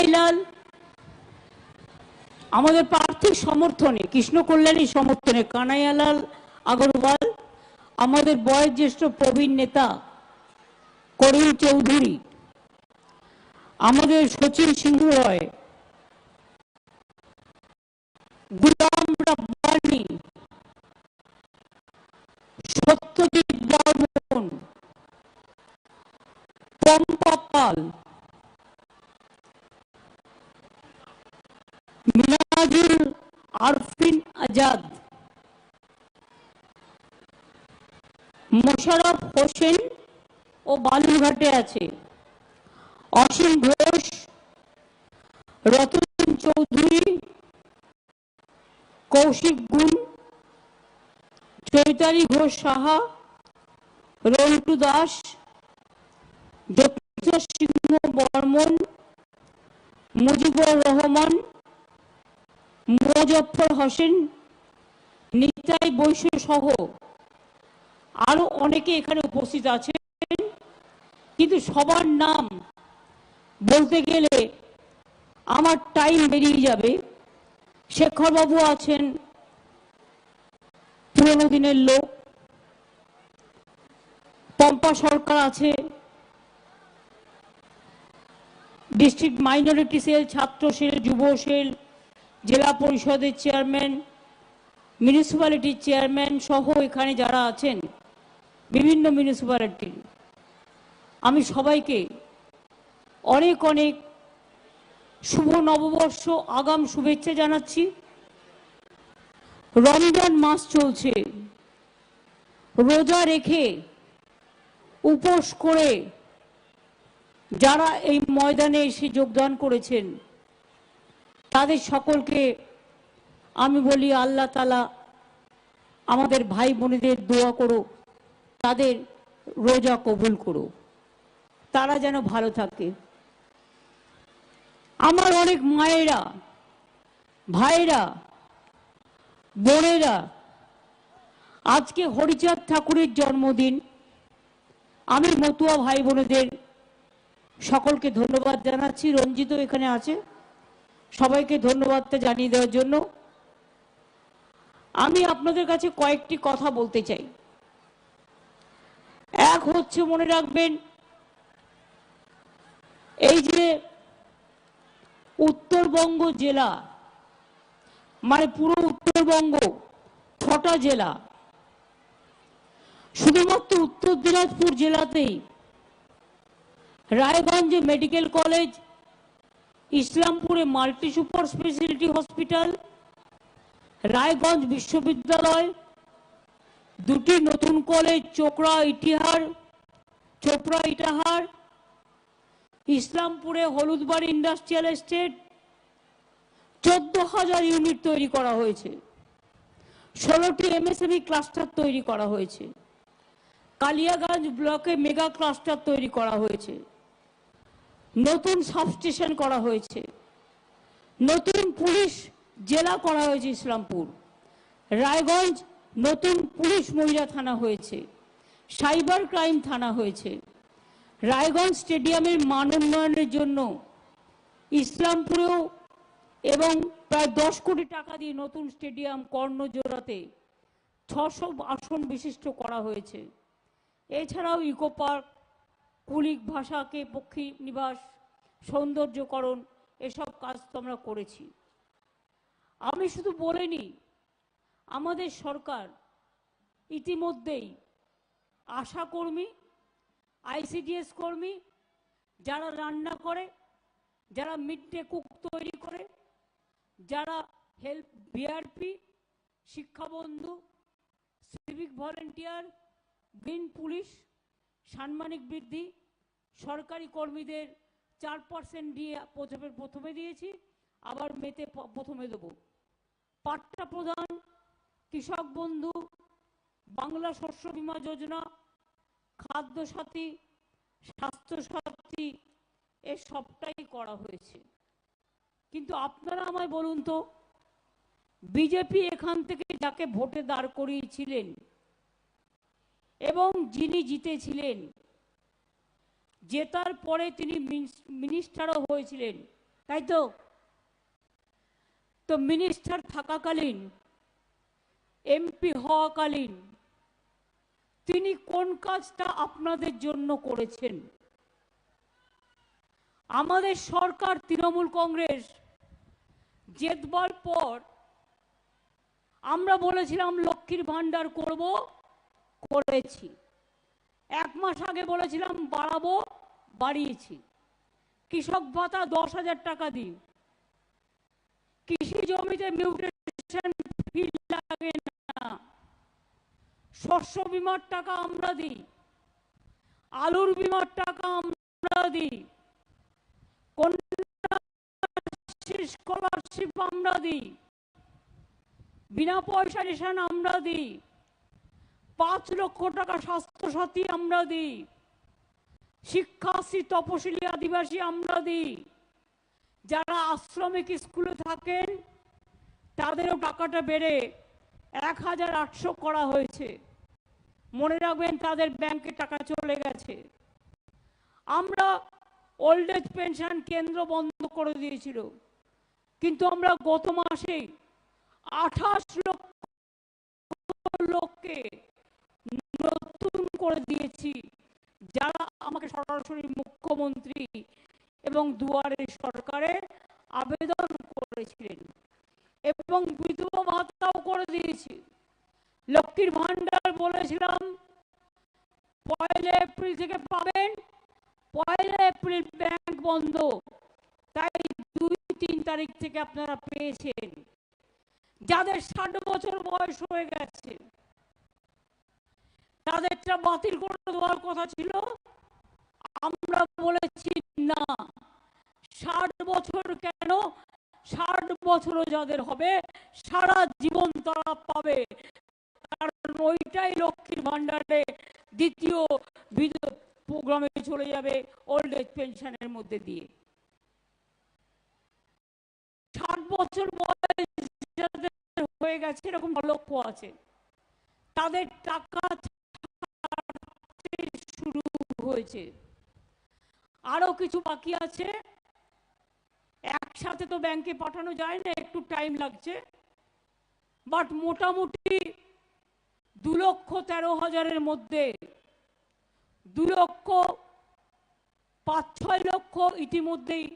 কানাইলাল আমাদের প্রার্থীর সমর্থনে, কৃষ্ণ কল্যাণীর সমর্থনে কানাইয়ালাল আগরওয়াল, আমাদের বয়োজ্যেষ্ঠ প্রবীণ নেতা করিম চৌধুরী, আমাদের সচিন সিংহ রয় সত্যজিৎ বর্মন, পম্পা পাল মিনাজুল আরফিন আজাদ মোশারফ হোসেন ও বালুরঘাটে আছে। অসীম ঘোষ, রতন চৌধুরী, কৌশিক গুণ, চৈতালি ঘোষ সাহা, রন্টু দাস জ্যোতিষ সিংহ বর্মন, মুজিবুর রহমান মোজফর হোসেন, নিতাই বৈশ্য সহ আরও অনেকে এখানে উপস্থিত আছেন। কিন্তু সবার নাম বলতে গেলে আমার টাইম বেরিয়ে যাবে। শেখরবাবু আছেন, পুরনো দিনের লোক। পম্পা সরকার আছে। ডিস্ট্রিক্ট মাইনরিটি সেল ছাত্র সেল যুব সেল জেলা পরিষদের চেয়ারম্যান মিউনিসিপ্যালিটির চেয়ারম্যান সহ এখানে যারা আছেন, বিভিন্ন মিউনিসিপ্যালিটির আমি সবাইকে অনেক অনেক শুভ নববর্ষ, আগাম শুভেচ্ছা জানাচ্ছি। রমজান মাস চলছে। রোজা রেখে উপোস করে যারা এই ময়দানে এসে যোগদান করেছেন তাদের সকলকে আমি বলি, আল্লাহ তালা আমাদের ভাই বোনেদের দোয়া করো, তাদের রোজা কবুল করো, তারা যেন ভালো থাকে। আমার অনেক মায়েরা, ভাইরা, বোনেরা, আজকে হরিচাঁদ ঠাকুরের জন্মদিন। আমি মতুয়া ভাই বোনেদের সকলকে ধন্যবাদ জানাচ্ছি। রঞ্জিত এখানে আছে। সবাইকে ধন্যবাদটা জানিয়ে দেওয়ার জন্য। আমি আপনাদের কাছে কয়েকটি কথা বলতে চাই। এক হচ্ছে মনে রাখবেন, এই যে উত্তরবঙ্গ জেলা মানে পুরো উত্তরবঙ্গ ছটা জেলা, শুধুমাত্র উত্তর দিনাজপুর জেলাতেই রায়গঞ্জে medical college ইসলামপুরে multi super speciality hospital, Raiganj বিশ্ববিদ্যালয়, দুটি নতুন কলেজ, চোপড়া ইতিহার চোপড়া ইটাহার, ইসলামপুরে হলুদবাড়ি ইন্ডাস্ট্রিয়াল এস্টেট চোদ্দ হাজার ইউনিট তৈরি করা হয়েছে। ষোলোটি এমএসএমই ক্লাস্টার তৈরি করা হয়েছে। কালিয়াগঞ্জ ব্লকে মেগা ক্লাস্টার তৈরি করা হয়েছে। নতুন সাবস্টেশন করা হয়েছে। নতুন পুলিশ জেলা করা হয়েছে ইসলামপুর। রায়গঞ্জ নতুন পুলিশ মহিলা থানা হয়েছে। সাইবার ক্রাইম থানা হয়েছে। রায়গঞ্জ স্টেডিয়ামের মান উন্নয়নের জন্য ইসলামপুরেও এবং প্রায় দশ কোটি টাকা দিয়ে নতুন স্টেডিয়াম কর্ণজোড়াতে ছশো আসন বিশিষ্ট করা হয়েছে। এছাড়াও ইকো পার্ক কুলিক ভাষাকে পক্ষী নিবাস, সৌন্দর্যকরণ, এসব কাজ তো আমরা করেছি। আমি শুধু বলিনি, আমাদের সরকার ইতিমধ্যেই আশা কর্মী, আইসিডিএস কর্মী, যারা রান্না করে, যারা মিড ডে কুক তৈরি করে, যারা হেল্প বিআরপি, শিক্ষাবন্ধু, সিভিক ভলেন্টিয়ার, গ্রিন পুলিশ সাম্মানিক বৃদ্ধি সরকারি কর্মীদের চার পার্সেন্ট দিয়ে প্রথমে প্রথমে দিয়েছি, আবার মেতে প্রথমে দেবো। পাট্টা প্রদান কৃষক বন্ধু, বাংলা শস্য বীমা যোজনা খাদ্য সাথী স্বাস্থ্য সাথী এ সবটাই করা হয়েছে। কিন্তু আপনারা আমায় বলুন তো, বিজেপি এখান থেকে যাকে ভোটে দাঁড় করিয়েছিলেন এবং যিনি জিতেছিলেন জেতার পরে তিনি মিনিস- মিনিস্টারও হয়েছিলেন, তাই তো? তো মিনিস্টার থাকাকালীন এমপি হওয়াকালীন, তিনি কোন কাজটা আপনাদের জন্য করেছেন? আমাদের সরকার, তৃণমূল কংগ্রেস, জেতবার পর আমরা বলেছিলাম লক্ষ্মীর ভাণ্ডার করব, করেছি। এক মাস আগে বলেছিলাম, বাড়াবো, বাড়িয়েছি। কৃষক ভাতা দশ হাজার টাকা দিই কৃষি জমিতে মিউটেশন লাগে না। শস্য বিমার টাকা আমরা দিই। আলুর বিমার টাকা আমরা দিই। স্কলারশিপ আমরা দিই। বিনা পয়সা রেশন আমরা দিই। পাঁচ লক্ষ টাকা স্বাস্থ্যসাথী আমরা দিই। শিক্ষাশ্রী, তপশিলি, আদিবাসী আমরা দিই। যারা আশ্রমিক স্কুলে থাকেন, তাদেরও টাকাটা বেড়ে এক হাজার আটশো করা হয়েছে। মনে রাখবেন, তাদের ব্যাংকে টাকা চলে গেছে। আমরা ওল্ড এজ পেনশন কেন্দ্র বন্ধ করে দিয়েছিল। কিন্তু আমরা গত মাসে আঠাশ লক্ষ লোককে নতুন করে দিয়েছি, যারা আমাকে সরাসরি মুখ্যমন্ত্রী এবং দুয়ারে সরকারে আবেদন করেছিলেন এবং বিধবা ভাতাও করে দিয়েছি। লক্ষ্মীর ভান্ডার বলেছিলাম, পয়লা এপ্রিল থেকে পাবেন, পয়লা এপ্রিল ব্যাংক বন্ধ, তাই দুই তিন তারিখ থেকে আপনারা পেয়েছেন। যাদের ষাট বছর বয়স হয়ে গেছে তাদেরটা বাতিল করে দেওয়ার কথা ছিল। আমরা বলেছি, না, ষাট বছর কেন? ষাট বছরও যাদের হবে, সারা জীবন তারা পাবে। কারণ ওইটাই লক্ষ্মীর ভান্ডারে দ্বিতীয় প্রোগ্রামে চলে যাবে ওল্ড এজ পেনশনের মধ্যে দিয়ে। ষাট বছর বয়স যাদের হয়ে গেছে, এরকম লক্ষ্য আছে। তাদের টাকা হয়েছে। আরও কিছু বাকি আছে। একসাথে তো ব্যাংকে পাঠানো যায় না, একটু টাইম লাগছে। বাট মোটামুটি দু লক্ষ তেরো হাজারের মধ্যে দু লক্ষ পাঁচ ছয় লক্ষ ইতিমধ্যেই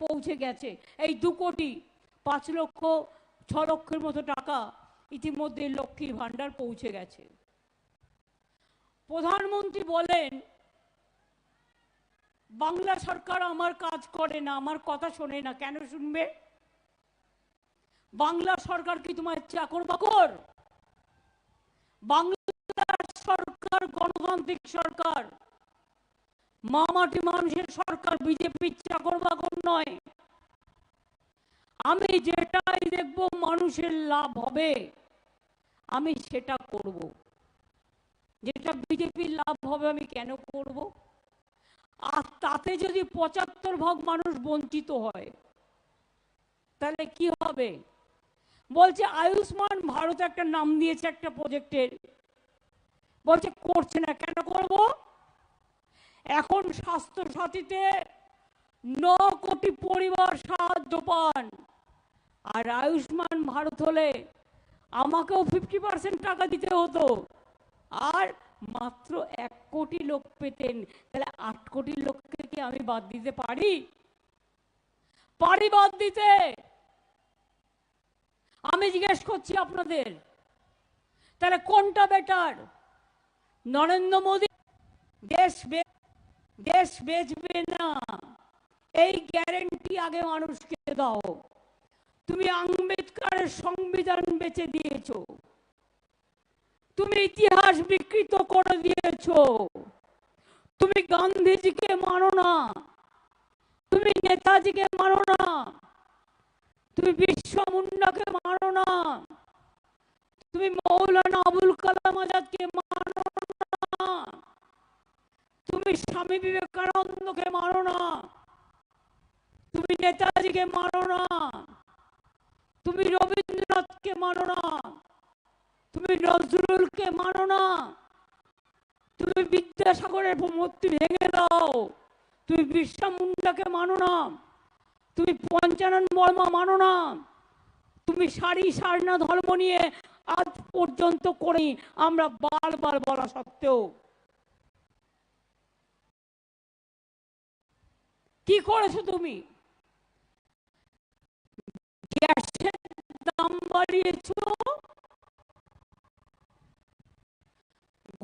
পৌঁছে গেছে। এই দু কোটি পাঁচ লক্ষ ছ লক্ষের মতো টাকা ইতিমধ্যে লক্ষ্মীর ভাণ্ডার পৌঁছে গেছে। প্রধানমন্ত্রী বলেন বাংলা সরকার আমার কাজ করে না, আমার কথা শোনে না, কেন শুনবে? বাংলা সরকার কি তোমার চাকর বাকর? বাংলা সরকার গণতান্ত্রিক সরকার। মামাটি মানুষের সরকার বিজেপির চাকর বাকর নয়। আমি যেটাই দেখব মানুষের লাভ হবে, আমি সেটা করব। যেটা বিজেপির লাভ হবে আমি কেন করব? আর তাতে যদি পঁচাত্তর ভাগ মানুষ বঞ্চিত হয়, তাহলে কি হবে? বলছে, আয়ুষ্মান ভারত একটা নাম দিয়েছে একটা প্রজেক্টের। বলছে, করছে না, কেন করব? এখন স্বাস্থ্য সাথীতে ন কোটি পরিবার সাহায্য পান। আর আয়ুষ্মান ভারত হলে আমাকেও ফিফটি পার্সেন্ট টাকা দিতে হতো। আর মাত্র এক কোটি লোক পেতেন। তাহলে আট কোটি লোককে কি আমি বাদ দিতে পারি? পারি বাদ দিতে। আমি জিজ্ঞেস করছি আপনাদের, তাহলে কোনটা বেটার নরেন্দ্র মোদী, দেশ দেশ বেচবে না? এই গ্যারেন্টি আগে মানুষকে দাও। তুমি আম্বেদকারের সংবিধান বেচে দিয়েছ। তুমি ইতিহাস বিকৃত করে দিয়েছ। তুমি গান্ধীজিকে মানো না। তুমি নেতাজিকে মানো না। তুমি বিশ্ব মুন্ডাকে মানো না। তুমি মৌলানা আবুল কালাম আজাদকে মানো না। তুমি স্বামী বিবেকানন্দকে মানো না। তুমি নেতাজিকে মানো না। তুমি রবীন্দ্রনাথকে মানো না। তুমি নজরুলকে মানো না। তুমি বিদ্যাসাগরের মূর্তি ভেঙে দাও। তুমি বিশ্বা মুন্ডাকে মানো না। তুমি পঞ্চানন বর্মা মানো না। তুমি সারি সারনা ধর্ম নিয়ে আজ পর্যন্ত করি আমরা বারবার বলা সত্ত্বেও। কি করেছ তুমি? গ্যাসের দাম বাড়িয়েছো?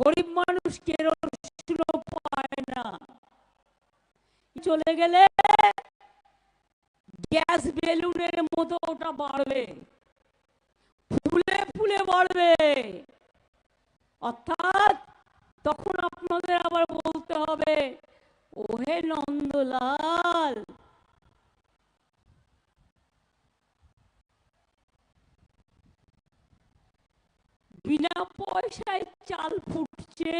গরিব মানুষ কেরোসিন পায় না। চলে গেলে? গ্যাস বেলুনের মতো ওটা বাড়বে। ফুলে ফুলে বাড়বে। অর্থাৎ তখন আপনাদের আবার বলতে হবে, ওহে নন্দলাল বিনা পয়সায় চাল ফুটছে।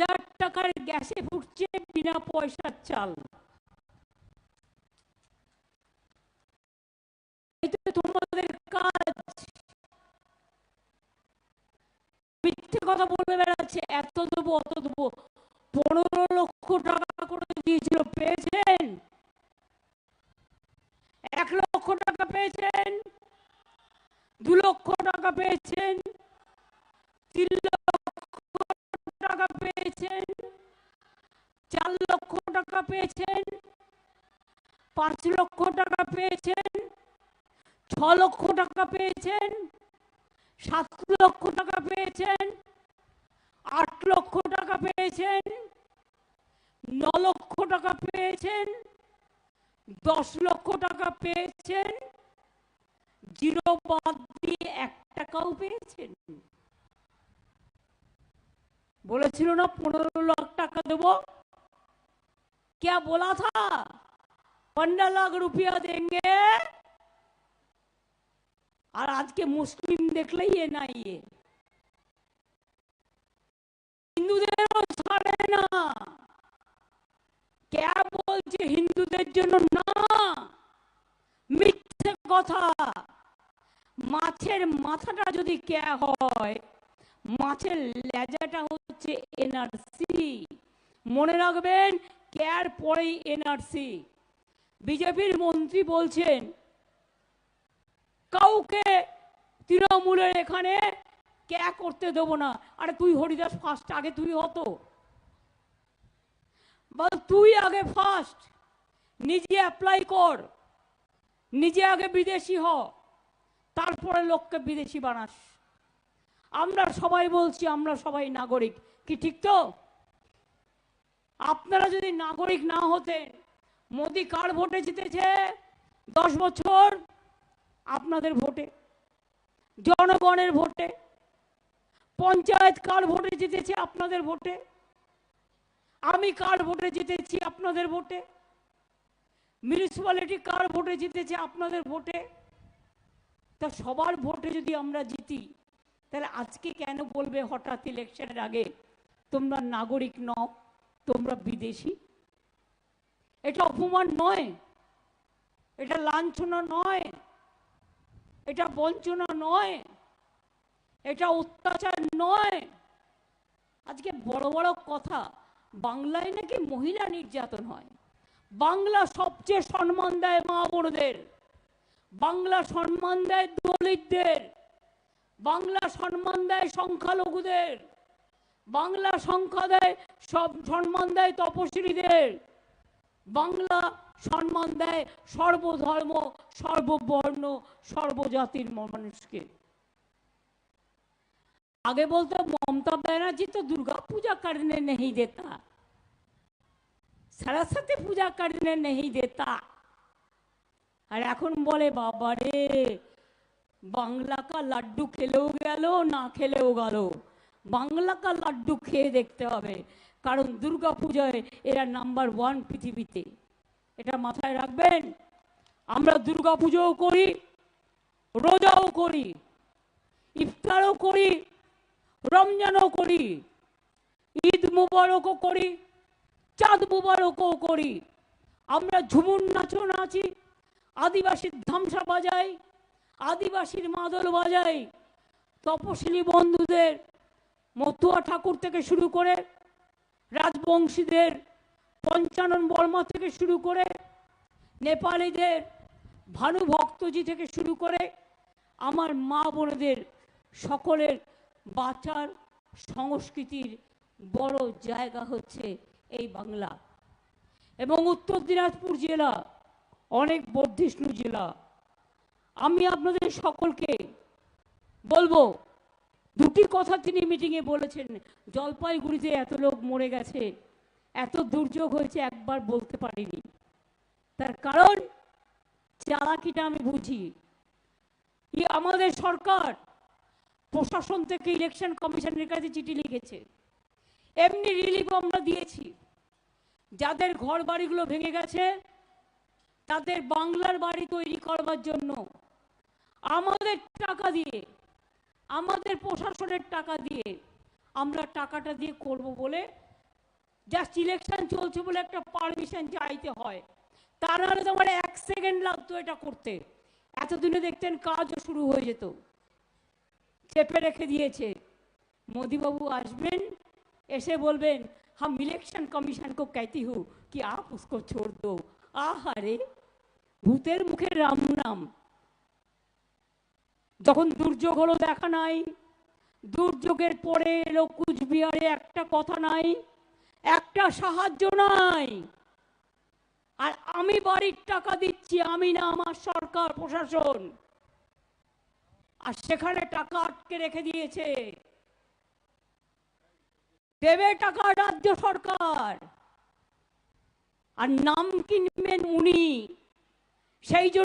হাজার টাকার গ্যাসে ফুটছে বিনা পয়সার চাল। তোমাদের কাজ। মিথ্যে কথা বলে বেড়াচ্ছে, এত দেবো, অত দেবো। পনেরো লক্ষ টাকা করে দিয়েছিল, পেয়েছেন? এক লক্ষ টাকা পেয়েছেন, দু লক্ষ টাকা পেয়েছেন, তিন লক্ষ টাকা পেয়েছেন, চার লক্ষ টাকা পেয়েছেন, পাঁচ লক্ষ টাকা পেয়েছেন, ছ লক্ষ টাকা পেয়েছেন, সাত লক্ষ টাকা পেয়েছেন, আট লক্ষ টাকা পেয়েছেন, ন লক্ষ টাকা পেয়েছেন দশ লক্ষ টাকা পেয়েছেন জিরো বাদ দিয়ে এক টাকাও পেয়েছেন বলেছিল না পনেরো লাখ টাকা দেব क्या बोला था पंद्रह लाख रुपया देंगे আর আজকে মুসলিম দেখলেই এ না ইয়ে হিন্দুদেরও ছাড়ে না কে বলছে হিন্দুদের জন্য না মিথ্যে কথা। মাছের মাথাটা যদি কে হয়, মাছের লেজাটা হচ্ছে এনআরসি মনে রাখবেন, কেয়ার পরেই এনআরসি বিজেপির মন্ত্রী বলছেন, কাউকে তৃণমূলের এখানে ক্যা করতে দেবো না। আরে তুই হরিদাস ফার্স্ট আগে তুই হতো। বল, তুই আগে ফার্স্ট নিজে অ্যাপ্লাই কর। নিজে আগে বিদেশি হ, তারপরে লোককে বিদেশি বানাস। আমরা সবাই বলছি, আমরা সবাই নাগরিক। কি ঠিক তো? আপনারা যদি নাগরিক না হতেন, মোদি কার ভোটে জিতেছে দশ বছর? আপনাদের ভোটে, জনগণের ভোটে। পঞ্চায়েত কার ভোটে জিতেছে আপনাদের ভোটে? আমি কার ভোটে জিতেছি আপনাদের ভোটে? মিউনিসিপ্যালিটি কার ভোটে জিতেছে, আপনাদের ভোটে? তা সবার ভোটে যদি আমরা জিতি, তাহলে আজকে কেন বলবে হঠাৎ ইলেকশনের আগে, তোমরা নাগরিক নও, তোমরা বিদেশি? এটা অপমান নয়, এটা লাঞ্ছনা নয়, এটা বঞ্চনা নয়, এটা অত্যাচার নয়। আজকে বড় বড় কথা, বাংলায় নাকি মহিলা নির্যাতন হয়? বাংলা সবচেয়ে সম্মান দেয় মা বোনদের বাংলা সম্মান দেয় দলিতদের বাংলা সম্মান দেয় সংখ্যালঘুদের বাংলা সংখ্যা দেয় সব সম্মান দেয় তপশিলীদের বাংলা সম্মান দেয় সর্বধর্ম সর্ববর্ণ সর্বজাতির মানুষকে आगे बोलते ममता बनर्जी तो दुर्गा पूजा करने नहीं देता सरस्वती पूजा करने नहीं देता আর এখন বলে বাবারে বাংলা কা লাড্ডু খেলেও গেল না খেলেও গেল বাংলা কা লাড্ডু খেয়ে দেখতে হবে কারণ দুর্গা পূজায় এরা নাম্বার ওয়ান পৃথিবীতে এটা মাথায় রাখবেন আমরা দুর্গা পুজোও করি রোজাও করি ইফতারও করি রমজানও করি ঈদ মুবারকও করি চাঁদ মুবারকও করি আমরা ঝুমুর নাচও নাচি, আদিবাসীর ধামসা বাজাই, আদিবাসীর মাদল বাজাই। তপশিলি বন্ধুদের, মতুয়া ঠাকুর থেকে শুরু করে রাজবংশীদের, পঞ্চানন বর্মা থেকে শুরু করে নেপালিদের, ভানু ভক্তজি থেকে শুরু করে আমার মা বোনেদের, সকলের বাঁচার সংস্কৃতির বড় জায়গা হচ্ছে এই বাংলা। এবং উত্তর দিনাজপুর জেলা, অনেক বর্ধিষ্ণু জেলা। আমি আপনাদের সকলকে বলব, দুটি কথা তিনি মিটিংয়ে বলেছেন। জলপাইগুড়িতে এত লোক মরে গেছে, এত দুর্যোগ হয়েছে, একবার বলতে পারিনি। তার কারণ, চালাকিটা আমি বুঝি। আমাদের সরকার, প্রশাসন থেকে ইলেকশন কমিশনের কাছে চিঠি লিখেছে। এমনি রিলিফ আমরা দিয়েছি। যাদের ঘর বাড়িগুলো ভেঙে গেছে, তাদের বাংলার বাড়ি তৈরি করবার জন্য আমাদের টাকা দিয়ে, আমাদের প্রশাসনের টাকা দিয়ে আমরা টাকাটা দিয়ে করব বলে জাস্ট ইলেকশন চলছে বলে একটা পারমিশন চাইতে হয়। তার নাহলে তোমার এক সেকেন্ড লাগতো এটা করতে। এতদিনে দেখতেন কাজও শুরু হয়ে যেত। চেপে রেখে দিয়েছে। মোদিবাবু আসবেন এসে বলবেন हम इलेक्शन कमीशन को कहती हूँ कि आप उसको छोड़ दो আহারে ভূতের মুখে রাম নাম যখন দুর্যোগ হলো দেখা নাই দুর্যোগের পরে এলো কুচবিহারে একটা কথা নাই একটা সাহায্য নাই আর আমি বাড়ির টাকা দিচ্ছি আমি না আমার সরকার প্রশাসন আর সেখানে টাকা আটকে রেখে দিয়েছে দেবে টাকা রাজ্য সরকার। আর নাম কিনবেন উনি। সেই জন্য